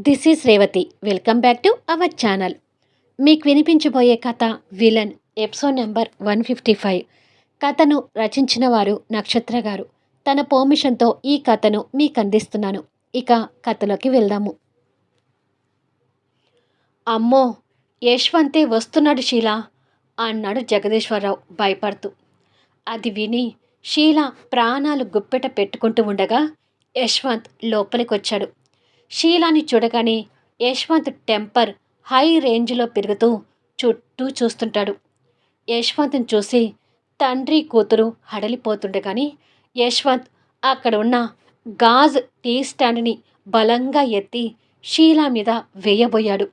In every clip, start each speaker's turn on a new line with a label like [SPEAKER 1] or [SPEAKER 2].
[SPEAKER 1] This is Revathi welcome back to our channel మీకు వినిపించబోయే కథ villain episode number one fifty five. కథను రచించిన వారు నక్షత్ర గారు. తన పర్మిషన్తో ఈ కథను మీకు అందిస్తున్నాను. ఇక కథలోకి వెళ్దాము. అమ్మో యశ్వంతే వస్తున్నాడు షీలా అన్నాడు జగదీశ్వరరావు భయపడుతూ. అది విని షీల ప్రాణాలు గుప్పెట పెట్టుకుంటూ ఉండగా యశ్వంత్ లోపలికొచ్చాడు. షీలాని చూడగానే యశ్వంత్ టెంపర్ హై రేంజ్లో పెరుగుతూ చుట్టూ చూస్తుంటాడు. యశ్వంత్ని చూసి తండ్రి కూతురు హడలిపోతుండగాని యశ్వంత్ అక్కడ ఉన్న గాజ్ టీ స్టాండ్ని బలంగా ఎత్తి షీలా మీద వేయబోయాడు.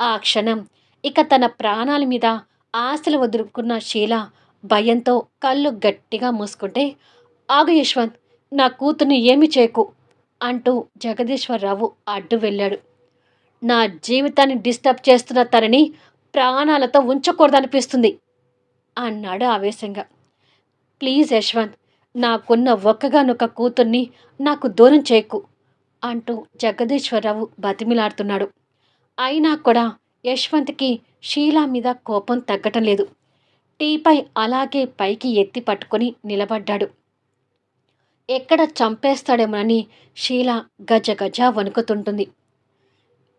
[SPEAKER 1] ఆ క్షణం ఇక తన ప్రాణాల మీద ఆశలు వదులుకున్న షీల భయంతో కళ్ళు గట్టిగా మూసుకుంటే ఆగు యశ్వంత్ నా కూతుర్ని ఏమి చేయకు అంటూ జగదీశ్వరరావు అడ్డు వెళ్ళాడు. నా జీవితాన్ని డిస్టర్బ్ చేస్తున్న తనని ప్రాణాలతో ఉంచకూడదనిపిస్తుంది అన్నాడు ఆవేశంగా. ప్లీజ్ యశ్వంత్ నాకున్న ఒక్కగానొక్క కూతుర్ని నాకు దూరం చేయకు అంటూ జగదీశ్వరరావు బతిమిలాడుతున్నాడు. అయినా కూడా యశ్వంత్కి షీలా మీద కోపం తగ్గటం లేదు. టీపై అలాగే పైకి ఎత్తి పట్టుకొని నిలబడ్డాడు. ఎక్కడ చంపేస్తాడేమోనని షీల గజ గజ వణుకుతుంటుంది.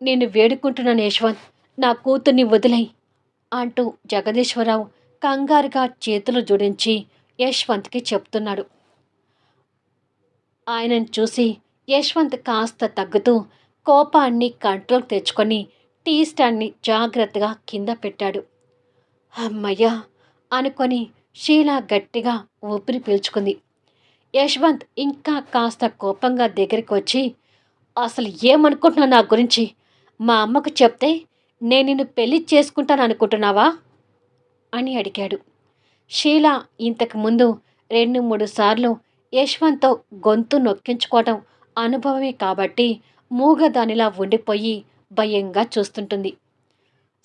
[SPEAKER 1] నేను వేడుకుంటున్నాను యశ్వంత్ నా కూతుర్ని వదిలేయి అంటూ జగదీశ్వరరావు కంగారుగా చేతులు జోడించి యశ్వంత్కి చెప్తున్నాడు. ఆయనను చూసి యశ్వంత్ కాస్త తగ్గుతూ కోపాన్ని కంట్రోల్ తెచ్చుకొని టీ స్టాండ్ని జాగ్రత్తగా కింద పెట్టాడు. అమ్మయ్యా అనుకొని షీల గట్టిగా ఊపిరి పీల్చుకుంది. యశ్వంత్ ఇంకా కాస్త కోపంగా దగ్గరికి వచ్చి అసలు ఏమనుకుంటున్నావు నా గురించి? మా అమ్మకు చెప్తే నేను నిన్ను పెళ్ళి చేసుకుంటాను అనుకుంటున్నావా? అని అడిగాడు. షీల ఇంతకు ముందు రెండు మూడు సార్లు యశ్వంత్తో గొంతు నొక్కించుకోవటం అనుభవమే కాబట్టి మూగదానిలా ఉండిపోయి భయంగా చూస్తుంటుంది.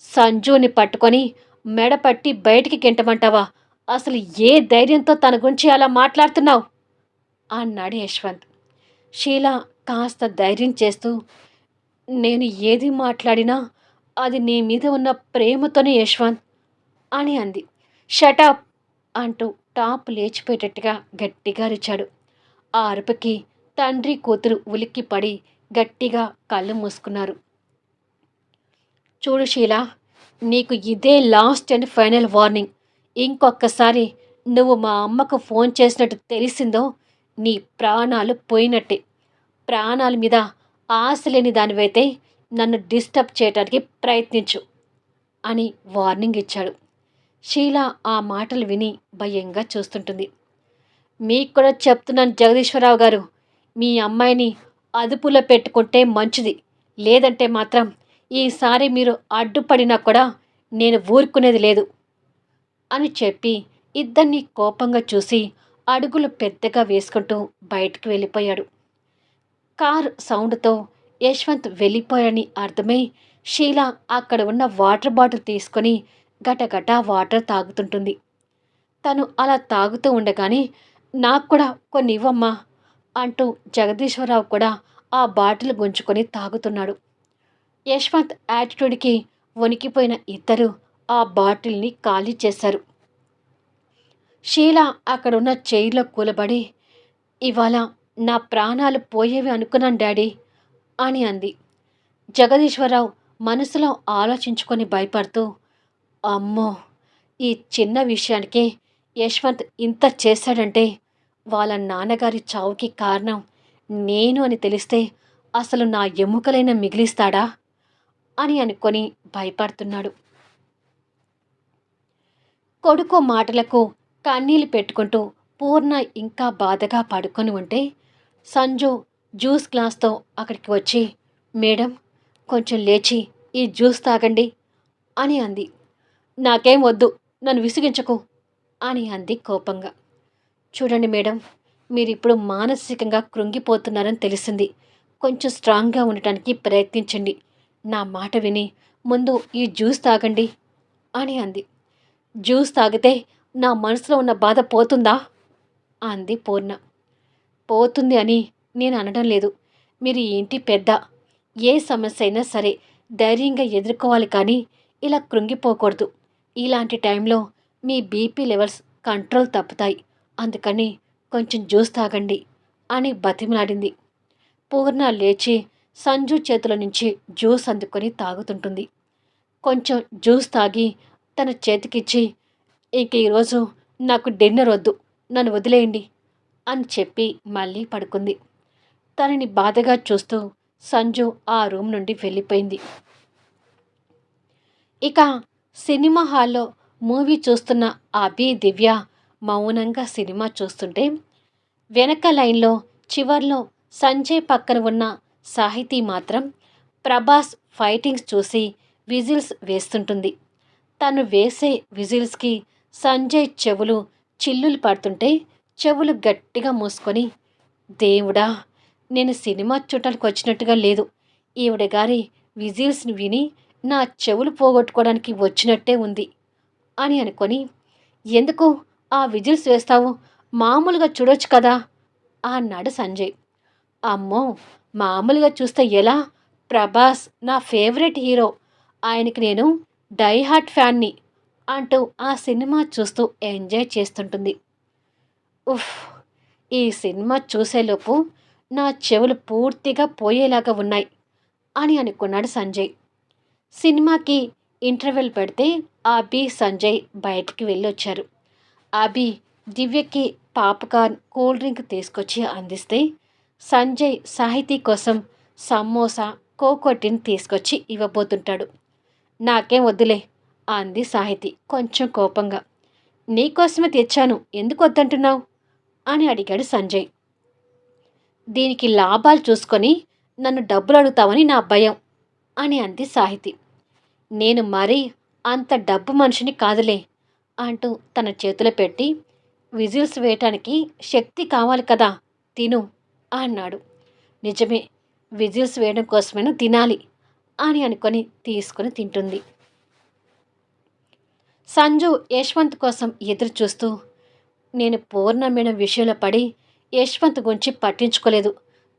[SPEAKER 1] సంజుని పట్టుకొని మెడపట్టి బయటికి గెంటమంటావా? అసలు ఏ ధైర్యంతో తన గురించి అలా మాట్లాడుతున్నావు? అన్నాడు యశ్వంత్. షీల కాస్త ధైర్యం చేస్తూ నేను ఏది మాట్లాడినా అది నీ మీద ఉన్న ప్రేమతోనే యశ్వంత్ అని అంది. షటప్ అంటూ టాప్ లేచిపోయేటట్టుగా గట్టిగా రిచాడు ఆ అరుపుకి తండ్రి కూతురు ఉలిక్కి పడి గట్టిగా కళ్ళు మూసుకున్నారు. చూడు షీల నీకు ఇదే లాస్ట్ అండ్ ఫైనల్ వార్నింగ్. ఇంకొకసారి నువ్వు మా అమ్మకు ఫోన్ చేసినట్టు తెలిసిందో నీ ప్రాణాలు పోయినట్టే. ప్రాణాల మీద ఆశ లేని దానివైతే నన్ను డిస్టర్బ్ చేయడానికి ప్రయత్నించు అని వార్నింగ్ ఇచ్చాడు. షీల ఆ మాటలు విని భయంగా చూస్తుంటుంది. మీకు కూడా చెప్తున్నాను జగదీశ్వరరావు గారు మీ అమ్మాయిని అదుపులో పెట్టుకుంటే మంచిది. లేదంటే మాత్రం ఈసారి మీరు అడ్డుపడినా కూడా నేను ఊరుకునేది లేదు అని చెప్పి ఇద్దరిని కోపంగా చూసి అడుగులు పెద్దగా వేసుకుంటూ బయటికి వెళ్ళిపోయాడు. కార్ సౌండ్తో యశ్వంత్ వెళ్ళిపోయాడని అర్థమై షీల అక్కడ ఉన్న వాటర్ బాటిల్ తీసుకొని గటగట వాటర్ తాగుతుంటుంది. తను అలా తాగుతూ ఉండగానే నాకు కూడా కొన్ని ఇవ్వమ్మా అంటూ జగదీశ్వరరావు కూడా ఆ బాటిల్ గుంజుకొని తాగుతున్నాడు. యశ్వంత్ యాటిట్యూడ్కి వణికిపోయిన ఇద్దరు ఆ బాటిల్ని ఖాళీ చేశారు. షీల అక్కడున్న చైర్లో కూలబడి ఇవాళ నా ప్రాణాలు పోయేవి అనుకున్నాను డాడీ అని అంది. జగదీశ్వరరావు మనసులో ఆలోచించుకొని భయపడుతూ అమ్మో ఈ చిన్న విషయానికి యశ్వంత్ ఇంత చేశాడంటే వాళ్ళ నాన్నగారి చావుకి కారణం నేను అని తెలిస్తే అసలు నా ఎముకలైన మిగిలిస్తాడా అని అనుకొని భయపడుతున్నాడు. కొడుకు మాటలకు కన్నీళ్ళు పెట్టుకుంటూ పూర్ణ ఇంకా బాధగా పడుకొని ఉంటే సంజు జ్యూస్ గ్లాస్తో అక్కడికి వచ్చి మేడం కొంచెం లేచి ఈ జ్యూస్ తాగండి అని అంది. నాకేం వద్దు నన్ను విసిగించకు అని అంది కోపంగా. చూడండి మేడం మీరు ఇప్పుడు మానసికంగా కృంగిపోతున్నారని తెలిసింది. కొంచెం స్ట్రాంగ్గా ఉండటానికి ప్రయత్నించండి. నా మాట విని ముందు ఈ జ్యూస్ తాగండి అని అంది. జ్యూస్ తాగితే నా మనసులో ఉన్న బాధ పోతుందా? అంది పూర్ణ. పోతుంది అని నేను అనడం లేదు. మీరు ఇంటి పెద్ద ఏ సమస్య అయినా సరే ధైర్యంగా ఎదుర్కోవాలి కానీ ఇలా కృంగిపోకూడదు. ఇలాంటి టైంలో మీ బీపీ లెవెల్స్ కంట్రోల్ తప్పుతాయి. అందుకని కొంచెం జ్యూస్ తాగండి అని బతిమలాడింది. పూర్ణ లేచి సంజు చేతుల నుంచి జ్యూస్ అందుకొని తాగుతుంటుంది. కొంచెం జ్యూస్ తాగి తన చేతికిచ్చి ఇంక ఈరోజు నాకు డిన్నర్ వద్దు నన్ను వదిలేయండి అని చెప్పి మళ్ళీ పడుకుంది. తనని బాధగా చూస్తూ సంజు ఆ రూమ్ నుండి వెళ్ళిపోయింది. ఇక సినిమా హాల్లో మూవీ చూస్తున్న అభి దివ్య మౌనంగా సినిమా చూస్తుంటే వెనక లైన్లో చివర్లో సంజయ్ పక్కన ఉన్న సాహితీ మాత్రం ప్రభాస్ ఫైటింగ్స్ చూసి విజిల్స్ వేస్తుంటుంది. తను వేసే విజిల్స్కి సంజయ్ చెవులు చిల్లులు పడుతుంటే చెవులు గట్టిగా మూసుకొని దేవుడా నేను సినిమా చూడటానికి వచ్చినట్టుగా లేదు. ఈవిడ గారి విజిల్స్ని విని నా చెవులు పోగొట్టుకోవడానికి వచ్చినట్టే ఉంది అని అనుకొని ఎందుకు ఆ విజిల్స్ వేస్తావు? మామూలుగా చూడొచ్చు కదా అన్నాడు సంజయ్. అమ్మో మామూలుగా చూస్తే ఎలా? ప్రభాస్ నా ఫేవరెట్ హీరో. ఆయనకి నేను డైహార్ట్ ఫ్యాన్ని. అంటూ ఆ సినిమా చూస్తూ ఎంజాయ్ చేస్తుంటుంది. ఉఫ్ ఈ సినిమా చూసేలోపు నా చెవులు పూర్తిగా పోయేలాగా ఉన్నాయి అని అనుకున్నాడు సంజయ్. సినిమాకి ఇంటర్వెల్ పెడితే అభి సంజయ్ బయటికి వెళ్ళొచ్చారు. అభి దివ్యకి పాప్కార్న్ కూల్ డ్రింక్ తీసుకొచ్చి అందిస్తే సంజయ్ సాహితీ కోసం సమోసా కోకోటిని తీసుకొచ్చి ఇవ్వబోతుంటాడు. నాకేం వద్దులే అంది సాహితి కొంచెం కోపంగా. నీకోసమే తెచ్చాను. ఎందుకు వద్దంటున్నావు? అని అడిగాడు సంజయ్. దీనికి లాభాలు చూసుకొని నన్ను డబ్బులు అడుగుతావని నా భయం అని అంది సాహితి. నేను మరీ అంత డబ్బు మనిషిని కాదులే అంటూ తన చేతులు పెట్టి విజిల్స్ వేయటానికి శక్తి కావాలి కదా తిను అన్నాడు. నిజమే విజిల్స్ వేయడం కోసమైనా తినాలి అని అనుకొని తీసుకొని తింటుంది. సంజు యశ్వంత్ కోసం ఎదురు చూస్తూ నేను పూర్ణమైన విషయంలో పడి యశ్వంత్ గురించి పట్టించుకోలేదు.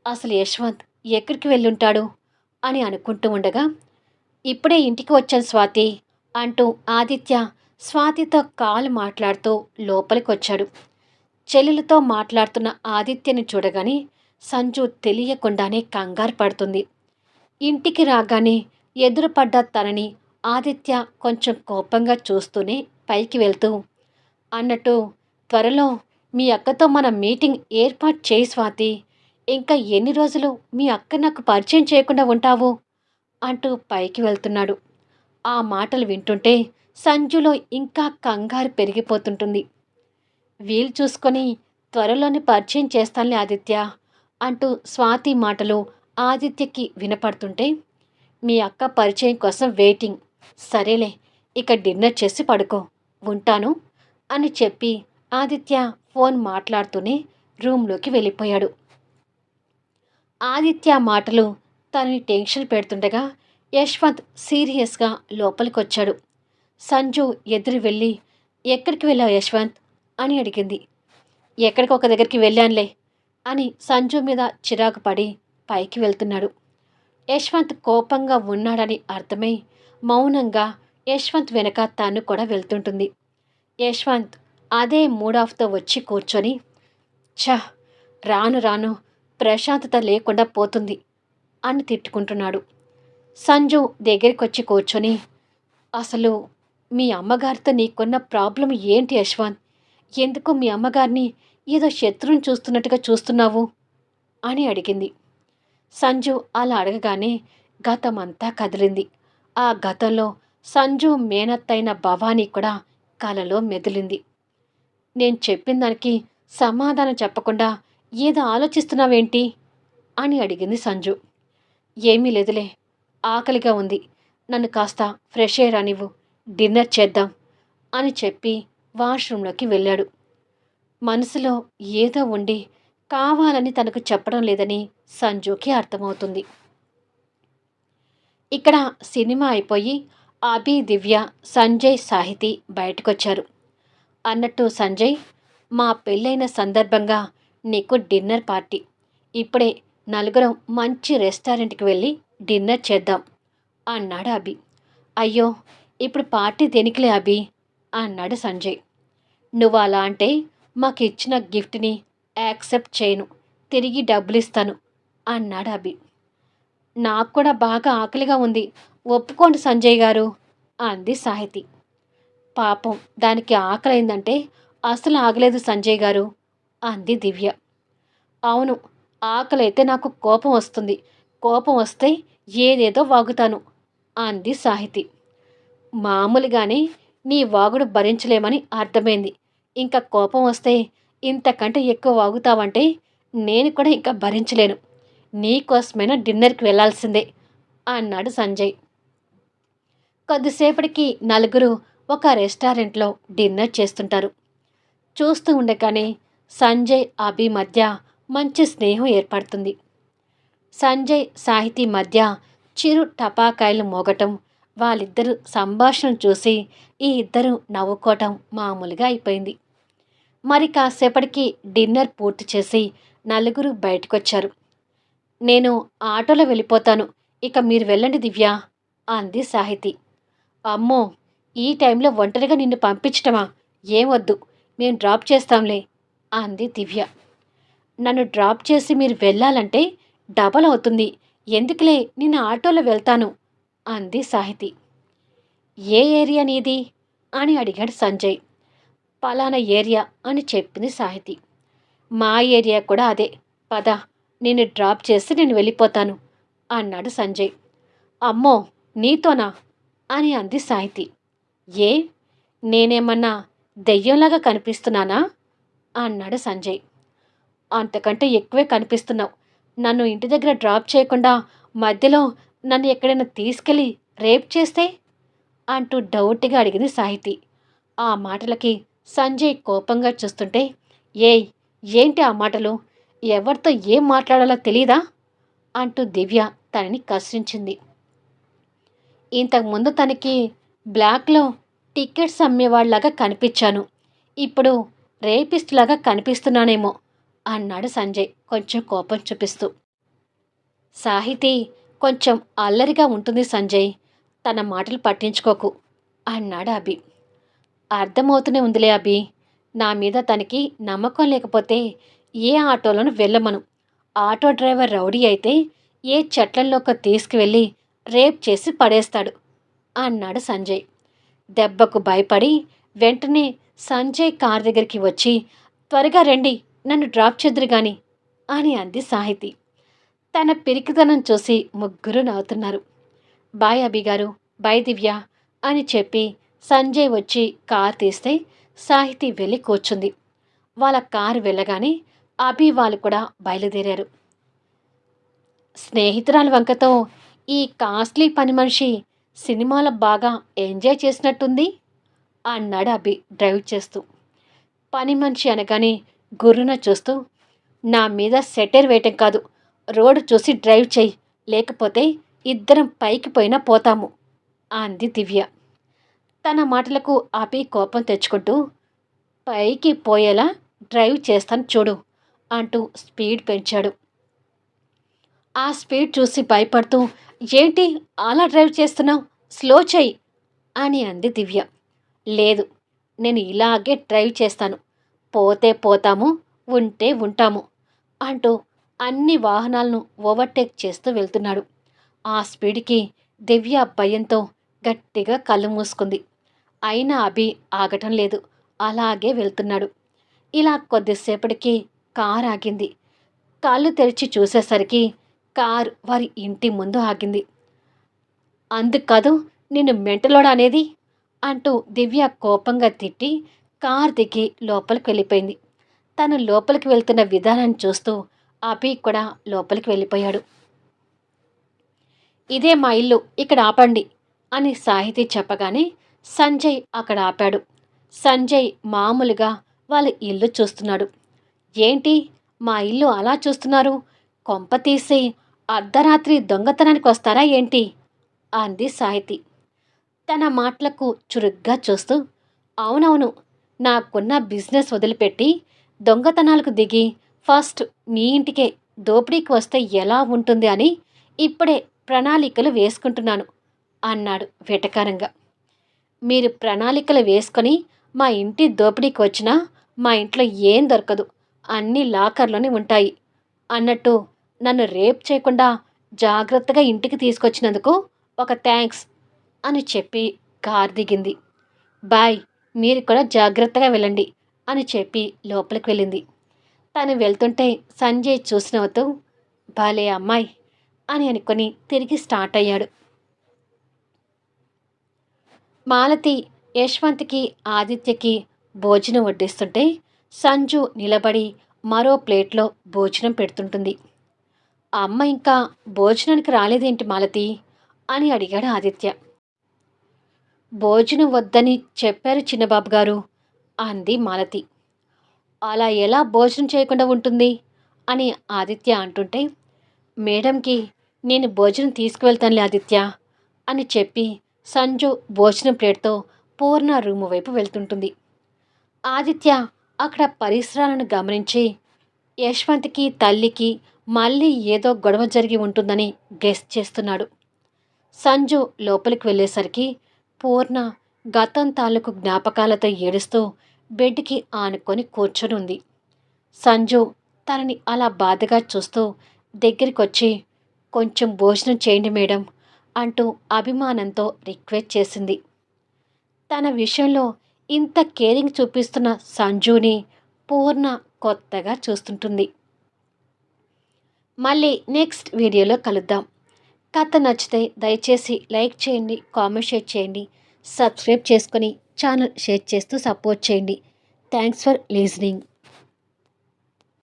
[SPEAKER 1] అసలు యశ్వంత్ ఎక్కడికి వెళ్ళుంటాడు? అని అనుకుంటూ ఉండగా ఇప్పుడే ఇంటికి వచ్చాను స్వాతి అంటూ ఆదిత్య స్వాతితో కాలు మాట్లాడుతూ లోపలికి వచ్చాడు చెల్లెలతో మాట్లాడుతున్న ఆదిత్యని చూడగానే సంజు తెలియకుండానే కంగారు పడుతుంది. ఇంటికి రాగానే ఎదురుపడ్డ తనని ఆదిత్య కొంచెం కోపంగా చూస్తూనే పైకి వెళ్తూ అన్నట్టు త్వరలో మీ అక్కతో మన మీటింగ్ ఏర్పాటు చేయి స్వాతి. ఇంకా ఎన్ని రోజులు మీ అక్క నాకు పరిచయం చేయకుండా ఉంటావు? అంటూ పైకి వెళ్తున్నాడు. ఆ మాటలు వింటుంటే సంజులో ఇంకా కంగారు పెరిగిపోతుంటుంది. వీలు చూసుకొని త్వరలోనే పరిచయం చేస్తానులే ఆదిత్య అంటూ స్వాతి మాటలు ఆదిత్యకి వినపడుతుంటే మీ అక్క పరిచయం కోసం వెయిటింగ్ సరేలే ఇక డిన్నర్ చేసి పడుకో ఉంటాను అని చెప్పి ఆదిత్య ఫోన్ మాట్లాడుతూనే రూమ్లోకి వెళ్ళిపోయాడు. ఆదిత్య మాటలు తనని టెన్షన్ పెడుతుండగా యశ్వంత్ సీరియస్గా లోపలికొచ్చాడు. సంజు ఎదురు వెళ్ళి ఎక్కడికి వెళ్ళావు యశ్వంత్? అని అడిగింది. ఎక్కడికి ఒక దగ్గరికి వెళ్ళానులే అని సంజు మీద చిరాకు పడి పైకి వెళ్తున్నాడు. యశ్వంత్ కోపంగా ఉన్నాడని అర్థమై మౌనంగా యశ్వంత్ వెనక తాను కూడా వెళ్తుంటుంది. యశ్వంత్ అదే మూడ్ ఆఫ్తో వచ్చి కూర్చొని ఛ రాను రాను ప్రశాంతత లేకుండా పోతుంది అని తిట్టుకుంటున్నాడు. సంజు దగ్గరికి వచ్చి కూర్చొని అసలు మీ అమ్మగారితో నీకున్న ప్రాబ్లం ఏంటి యశ్వంత్? ఎందుకు మీ అమ్మగారిని ఏదో శత్రువుని చూస్తున్నట్టుగా చూస్తున్నావు? అని అడిగింది. సంజు అలా అడగగానే గతమంతా కదిలింది. ఆ గతంలో సంజు మేనత్తైన భవానీ కూడా కలలో మెదిలింది. నేను చెప్పిన దానికి సమాధానం చెప్పకుండా ఏదో ఆలోచిస్తున్నావేంటి? అని అడిగింది సంజు. ఏమీ లేదులే ఆకలిగా ఉంది. నన్ను కాస్త ఫ్రెష్ ఎయిర్ అనివ్వు డిన్నర్ చేద్దాం అని చెప్పి వాష్రూంలోకి వెళ్ళాడు. మనసులో ఏదో ఉండి కావాలని తనకు చెప్పడం లేదని సంజుకి అర్థమవుతుంది. ఇక్కడ సినిమా అయిపోయి అభి దివ్య సంజయ్ సాహితి బయటకొచ్చారు. అన్నట్టు సంజయ్ మా పెళ్ళైన సందర్భంగా నీకు డిన్నర్ పార్టీ. ఇప్పుడే నలుగురం మంచి రెస్టారెంట్కి వెళ్ళి డిన్నర్ చేద్దాం అన్నాడు అభి. అయ్యో ఇప్పుడు పార్టీ దేనికిలే అభి? అన్నాడు సంజయ్. నువ్వు అలా అంటే మాకు ఇచ్చిన గిఫ్ట్ని యాక్సెప్ట్ చేయను తిరిగి డబ్బులు ఇస్తాను అన్నాడు అభి. నాకు కూడా బాగా ఆకలిగా ఉంది. ఒప్పుకోండి సంజయ్ గారు అంది సాహితి. పాపం దానికి ఆకలైందంటే అసలు ఆగలేదు సంజయ్ గారు అంది దివ్య. అవును ఆకలైతే నాకు కోపం వస్తుంది. కోపం వస్తే ఏదేదో వాగుతాను అంది సాహితి. మామూలుగానే నీ వాగుడు భరించలేమని అర్థమైంది. ఇంకా కోపం వస్తే ఇంతకంటే ఎక్కువ వాగుతావంటే నేను కూడా ఇంకా భరించలేను. నీకోసమైనా డిన్నర్కి వెళ్ళాల్సిందే అన్నాడు సంజయ్. కొద్దిసేపటికి నలుగురు ఒక రెస్టారెంట్లో డిన్నర్ చేస్తుంటారు. చూస్తూ ఉండగానే సంజయ్ అభి మధ్య మంచి స్నేహం ఏర్పడుతుంది. సంజయ్ సాహితీ మధ్య చిరు టపాకాయలు మోగటం వాళ్ళిద్దరూ సంభాషణ చూసి ఈ ఇద్దరు నవ్వుకోవటం మామూలుగా అయిపోయింది. మరి కాసేపటికి డిన్నర్ పూర్తి చేసి నలుగురు బయటకొచ్చారు. నేను ఆటోలో వెళ్ళిపోతాను. ఇక మీరు వెళ్ళండి దివ్య అంది సాహితి. అమ్మో ఈ టైంలో ఒంటరిగా నిన్ను పంపించటమా? ఏం వద్దు మేము డ్రాప్ చేస్తాంలే అంది దివ్య. నన్ను డ్రాప్ చేసి మీరు వెళ్ళాలంటే డబల్ అవుతుంది. ఎందుకులే నేను ఆటోలో వెళ్తాను అంది సాహితి. ఏ ఏరియా నీది? అని అడిగాడు సంజయ్. పలానా ఏరియా అని చెప్పింది సాహితి. మా ఏరియా కూడా అదే. పద నేను డ్రాప్ చేసి నేను వెళ్ళిపోతాను అన్నాడు సంజయ్. అమ్మో నీతోనా? అని అంది సాహితి. ఏ? నేనేమన్నా దెయ్యంలాగా కనిపిస్తున్నానా? అన్నాడు సంజయ్. అంతకంటే ఎక్కువే కనిపిస్తున్నావు. నన్ను ఇంటి దగ్గర డ్రాప్ చేయకుండా మధ్యలో నన్ను ఎక్కడైనా తీసుకెళ్ళి రేప్ చేస్తే? అంటూ డౌట్గా అడిగింది సాహితి. ఆ మాటలకి సంజయ్ కోపంగా చూస్తుంటే ఏయ్ ఏంటి ఆ మాటలు? ఎవరితో ఏం మాట్లాడాలో తెలీదా? అంటూ దివ్య తనని కసిరించింది. ఇంతకుముందు తనకి బ్లాక్లో టికెట్స్ అమ్మేవాళ్ళలాగా కనిపించాను. ఇప్పుడు రేపిస్ట్ లాగా కనిపిస్తున్నానేమో అన్నాడు సంజయ్ కొంచెం కోపం చూపిస్తూ. సాహితి కొంచెం అల్లరిగా ఉంటుంది సంజయ్ తన మాటలు పట్టించుకోకు అన్నాడు అభి. అర్థమవుతూనే ఉందిలే అభి నా మీద తనకి నమ్మకం లేకపోతే ఏ ఆటోలను వెళ్ళమను. ఆటో డ్రైవర్ రౌడీ అయితే ఏ చెట్లల్లోకి తీసుకువెళ్ళి రేప్ చేసి పడేస్తాడు అన్నాడు సంజయ్. దెబ్బకు భయపడి వెంటనే సంజయ్ కార్ దగ్గరికి వచ్చి త్వరగా రండి నన్ను డ్రాప్ చేద్దరు గాని అని అంది సాహితి. తన పిరికితనం చూసి ముగ్గురు నవ్వుతున్నారు. బాయ్ అభి గారు బాయ్ దివ్య అని చెప్పి సంజయ్ వచ్చి కార్ తీస్తే సాహితి వెళ్ళి కూర్చుంది. వాళ్ళ కారు వెళ్ళగానే అభి వాళ్ళు కూడా బయలుదేరారు. స్నేహితురాలు వంకతో ఈ కాస్ట్లీ పని మనిషి సినిమాలో బాగా ఎంజాయ్ చేసినట్టుంది అన్నాడు అభి డ్రైవ్ చేస్తూ. పని మనిషి అనగానే గుర్రున చూస్తూ నా మీద సెటర్ వేయటం కాదు రోడ్డు చూసి డ్రైవ్ చేయి లేకపోతే ఇద్దరం పైకి పోయినా పోతాము అంది దివ్య. తన మాటలకు అభి కోపం తెచ్చుకుంటూ పైకి పోయేలా డ్రైవ్ చేస్తాను చూడు అంటూ స్పీడ్ పెంచాడు. ఆ స్పీడ్ చూసి భయపడుతూ ఏంటి అలా డ్రైవ్ చేస్తున్నావు? స్లో చెయ్యి అని అంది దివ్య. లేదు నేను ఇలాగే డ్రైవ్ చేస్తాను. పోతే పోతాము ఉంటే ఉంటాము అంటూ అన్ని వాహనాలను ఓవర్టేక్ చేస్తూ వెళ్తున్నాడు. ఆ స్పీడ్కి దివ్య భయంతో గట్టిగా కళ్ళు మూసుకుంది. అయినా అభి ఆగటం లేదు. అలాగే వెళ్తున్నాడు. ఇలా కొద్దిసేపటికి కార్ ఆగింది. కాళ్ళు తెరిచి చూసేసరికి కార్ వారి ఇంటి ముందు ఆగింది. అందుకదు నిన్ను మెంటలోడ అనేది? అంటూ దివ్య కోపంగా తిట్టి కార్ దిగి లోపలికి వెళ్ళిపోయింది. తను లోపలికి వెళ్తున్న విధానాన్ని చూస్తూ అభి కూడా లోపలికి వెళ్ళిపోయాడు. ఇదే మా ఇల్లు ఇక్కడ ఆపండి అని సాహితీ చెప్పగానే సంజయ్ అక్కడ ఆపాడు. సంజయ్ మామూలుగా వాళ్ళ ఇల్లు చూస్తున్నాడు. ఏంటి? మా ఇల్లు అలా చూస్తున్నారు. కొంప తీసి అర్ధరాత్రి దొంగతనానికి వస్తారా ఏంటి? అంది సాహితి. తన మాటలకు చురుగ్గా చూస్తూ అవునవును నాకున్న బిజినెస్ వదిలిపెట్టి దొంగతనాలకు దిగి ఫస్ట్ నీ ఇంటికే దోపిడీకి వస్తే ఎలా ఉంటుంది అని ఇప్పుడే ప్రణాళికలు వేసుకుంటున్నాను అన్నాడు వెటకారంగా. మీరు ప్రణాళికలు వేసుకొని మా ఇంటి దోపిడీకి వచ్చినా మా ఇంట్లో ఏం దొరకదు. అన్నీ లాకర్లోనే ఉంటాయి. అన్నట్టు నన్ను రేప్ చేయకుండా జాగ్రత్తగా ఇంటికి తీసుకొచ్చినందుకు ఒక థ్యాంక్స్ అని చెప్పి కార్ దిగింది. బాయ్ మీరు కూడా జాగ్రత్తగా వెళ్ళండి అని చెప్పి లోపలికి వెళ్ళింది. తను వెళ్తుంటే సంజయ్ చూసినవతూ బాలే అమ్మాయి అని అనుకొని తిరిగి స్టార్ట్ అయ్యాడు. మాలతి యశ్వంత్కి ఆదిత్యకి భోజనం వడ్డిస్తుంటే సంజు నిలబడి మరో ప్లేట్లో భోజనం పెడుతుంటుంది. అమ్మ ఇంకా భోజనానికి రాలేదేంటి మాలతి? అని అడిగాడు ఆదిత్య. భోజనం వద్దని చెప్పారు చిన్నబాబు గారు అంది మాలతి. అలా ఎలా భోజనం చేయకుండా ఉంటుంది? అని ఆదిత్య అంటుంటే మేడంకి నేను భోజనం తీసుకువెళ్తానులే ఆదిత్య అని చెప్పి సంజు భోజనం ప్లేట్తో పూర్ణ రూము వైపు వెళ్తుంటుంది. ఆదిత్య అక్కడ పరిసరాలను గమనించి యశ్వంత్కి తల్లికి మళ్ళీ ఏదో గొడవ జరిగి ఉంటుందని గెస్ చేస్తున్నాడు. సంజు లోపలికి వెళ్ళేసరికి పూర్ణ గతం తాలూకు జ్ఞాపకాలతో ఏడుస్తూ బెడ్కి ఆనుకొని కూర్చొని ఉంది. సంజు తనని అలా బాధగా చూస్తూ దగ్గరికొచ్చి కొంచెం భోజనం చేయండి మేడం అంటూ అభిమానంతో రిక్వెస్ట్ చేసింది. తన విషయంలో ఇంత కేరింగ్ చూపిస్తున్న సంజుని పూర్ణ కొత్తగా చూస్తుంటుంది. మళ్ళీ నెక్స్ట్ వీడియోలో కలుద్దాం. కథ నచ్చితే దయచేసి లైక్ చేయండి కామెంట్ షేర్ చేయండి సబ్స్క్రైబ్ చేసుకొని ఛానల్ షేర్ చేస్తూ సపోర్ట్ చేయండి. Thanks for listening.